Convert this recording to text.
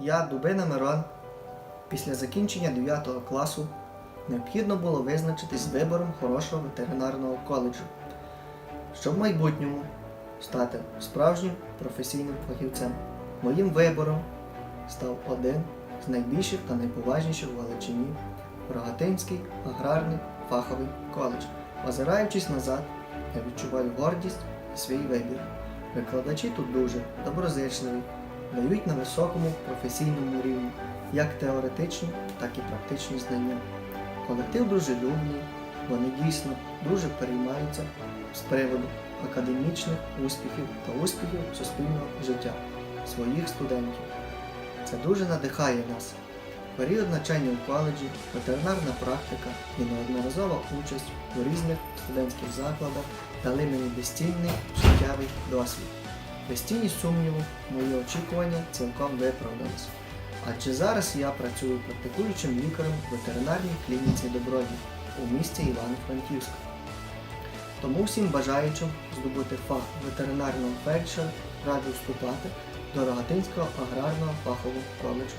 я, Дубина Мирон, після закінчення 9 класу необхідно було визначитись з вибором хорошого ветеринарного коледжу, щоб в майбутньому стати справжнім професійним фахівцем. Моїм вибором став один з найбільших та найповажніших в Рогатинський аграрний фаховий коледж. Озираючись назад, я відчуваю гордість за свій вибір. Викладачі тут дуже доброзичливі, дають на високому професійному рівні як теоретичні, так і практичні знання. Колектив дружелюбний, вони дійсно дуже переймаються з приводу академічних успіхів та успіхів суспільного життя своїх студентів. Це дуже надихає нас. Період навчання у коледжі, ветеринарна практика і неодноразова участь у різних студентських закладах дали мені безцінний життєвий досвід. Без тіні сумніву, мої очікування цілком виправдались. Адже зараз я працюю практикуючим лікарем в ветеринарній клініці Добродій у місті Івано-Франківськ. Тому всім бажаючим здобути фах ветеринарного фельдшера раджу вступати до Рогатинського аграрного фахового коледжу.